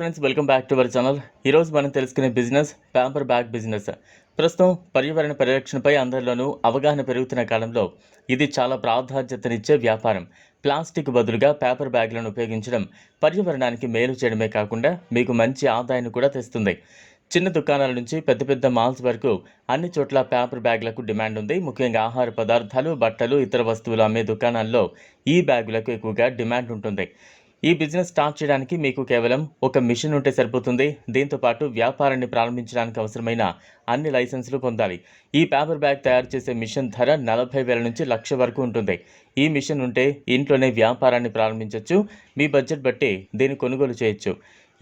Friends welcome back to our channel ఈరోజు మనం తెలుసుకునే బిజినెస్ పేపర్ బ్యాగ్ బిజినెస్ ప్రస్తుతం పర్యావరణ పరిరక్షణపై అందరిలోనూ అవగాహన పెరుగుతున్న కాలంలో ఇది చాలా ప్రాధాన్యతనిచ్చే వ్యాపారం. ప్లాస్టిక్ బదులుగా పేపర్ బ్యాగ్లను ఉపయోగించడం పర్యావరణానికి మేలు చేయడమే కాకుండా మీకు మంచి ఆదాయాన్ని కూడా తెస్తుంది. చిన్న దుకాణాల నుంచి పెద్ద పెద్ద మాల్స్ వరకు అన్ని చోట్ల పేపర్ బ్యాగులకు డిమాండ్ ఉంది. ముఖ్యంగా ఆహార పదార్థాలు బట్టలు ఇతర వస్తువులు అమ్మే దుకాణాల్లో ఈ బ్యాగులకు ఎక్కువగా డిమాండ్ ఉంటుంది. ఈ బిజినెస్ స్టార్ట్ చేయడానికి మీకు కేవలం ఒక మిషన్ ఉంటే సరిపోతుంది. దీంతో పాటు వ్యాపారాన్ని ప్రారంభించడానికి అవసరమైన అన్ని లైసెన్సులు పొందాలి. ఈ పేపర్ బ్యాగ్ తయారు చేసే మిషన్ ధర నలభై వేల నుంచి లక్ష వరకు ఉంటుంది. ఈ మిషన్ ఉంటే ఇంట్లోనే వ్యాపారాన్ని ప్రారంభించవచ్చు మీ బడ్జెట్ బట్టి దీన్ని కొనుగోలు చేయొచ్చు.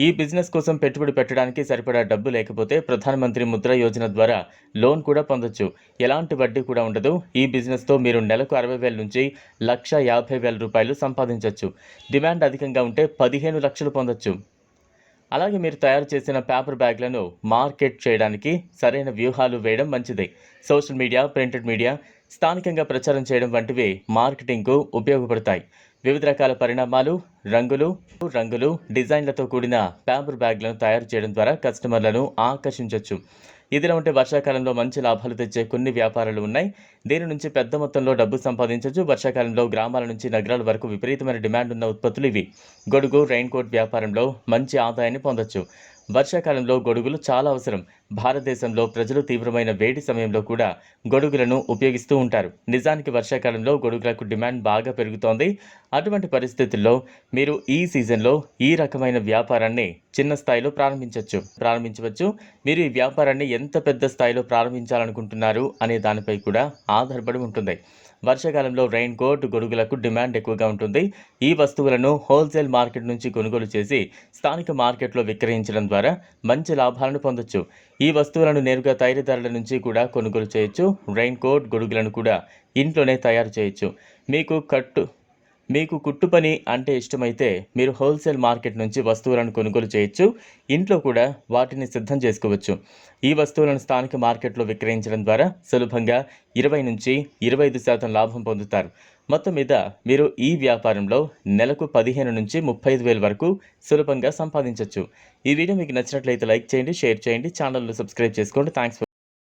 ఈ బిజినెస్ కోసం పెట్టుబడి పెట్టడానికి సరిపడా డబ్బు లేకపోతే ప్రధానమంత్రి ముద్ర యోజన ద్వారా లోన్ కూడా పొందొచ్చు. ఎలాంటి వడ్డీ కూడా ఉండదు. ఈ బిజినెస్తో మీరు నెలకు అరవై వేల నుంచి లక్ష యాభై వేల రూపాయలు సంపాదించవచ్చు డిమాండ్ అధికంగా ఉంటే పదిహేను లక్షలు పొందొచ్చు. అలాగే మీరు తయారు చేసిన పేపర్ బ్యాగ్లను మార్కెట్ చేయడానికి సరైన వ్యూహాలు వేయడం మంచిది. సోషల్ మీడియా ప్రింటెడ్ మీడియా స్థానికంగా ప్రచారం చేయడం వంటివి మార్కెటింగ్కు ఉపయోగపడతాయి. వివిధ రకాల పరిణామాలు రంగులు రంగులు డిజైన్లతో కూడిన ప్యాంపర్ బ్యాగ్లను తయారు చేయడం ద్వారా కస్టమర్లను ఆకర్షించవచ్చు ఇదిలా ఉంటే వర్షాకాలంలో మంచి లాభాలు తెచ్చే కొన్ని వ్యాపారాలు ఉన్నాయి. దీని నుంచి పెద్ద మొత్తంలో డబ్బు సంపాదించవచ్చు వర్షాకాలంలో గ్రామాల నుంచి నగరాల వరకు విపరీతమైన డిమాండ్ ఉన్న ఉత్పత్తులు ఇవి. గొడుగు రెయిన్ కోట్ వ్యాపారంలో మంచి ఆదాయాన్ని పొందొచ్చు. వర్షాకాలంలో గొడుగులు చాలా అవసరం. భారతదేశంలో ప్రజలు తీవ్రమైన వేడి సమయంలో కూడా గొడుగులను ఉపయోగిస్తూ ఉంటారు. నిజానికి వర్షాకాలంలో గొడుగులకు డిమాండ్ బాగా పెరుగుతోంది. అటువంటి పరిస్థితుల్లో మీరు ఈ సీజన్లో ఈ రకమైన వ్యాపారాన్ని చిన్న స్థాయిలో ప్రారంభించవచ్చు ప్రారంభించవచ్చు. మీరు ఈ వ్యాపారాన్ని ఎంత పెద్ద స్థాయిలో ప్రారంభించాలనుకుంటున్నారు అనే దానిపై కూడా ఆధారపడి ఉంటుంది. వర్షాకాలంలో రెయిన్ కోట్ గొడుగులకు డిమాండ్ ఎక్కువగా ఉంటుంది. ఈ వస్తువులను హోల్సేల్ మార్కెట్ నుంచి కొనుగోలు చేసి స్థానిక మార్కెట్లో విక్రయించడం ద్వారా మంచి లాభాలను పొందొచ్చు. ఈ వస్తువులను నేరుగా తయారీదారుల నుంచి కూడా కొనుగోలు చేయొచ్చు. రెయిన్ కోట్ గొడుగులను కూడా ఇంట్లోనే తయారు చేయొచ్చు. మీకు కట్టు మీకు కుట్టు పని అంటే ఇష్టమైతే మీరు హోల్సేల్ మార్కెట్ నుంచి వస్తువులను కొనుగోలు చేయొచ్చు. ఇంట్లో కూడా వాటిని సిద్ధం చేసుకోవచ్చు. ఈ వస్తువులను స్థానిక మార్కెట్లో విక్రయించడం ద్వారా సులభంగా ఇరవై నుంచి ఇరవై ఐదు శాతం లాభం పొందుతారు. మొత్తం మీద మీరు ఈ వ్యాపారంలో నెలకు పదిహేను నుంచి ముప్పై ఐదు వేల వరకు సులభంగా సంపాదించవచ్చు ఈ వీడియో మీకు నచ్చినట్లయితే లైక్ చేయండి షేర్ చేయండి ఛానల్ను సబ్స్క్రైబ్ చేసుకోండి. థ్యాంక్స్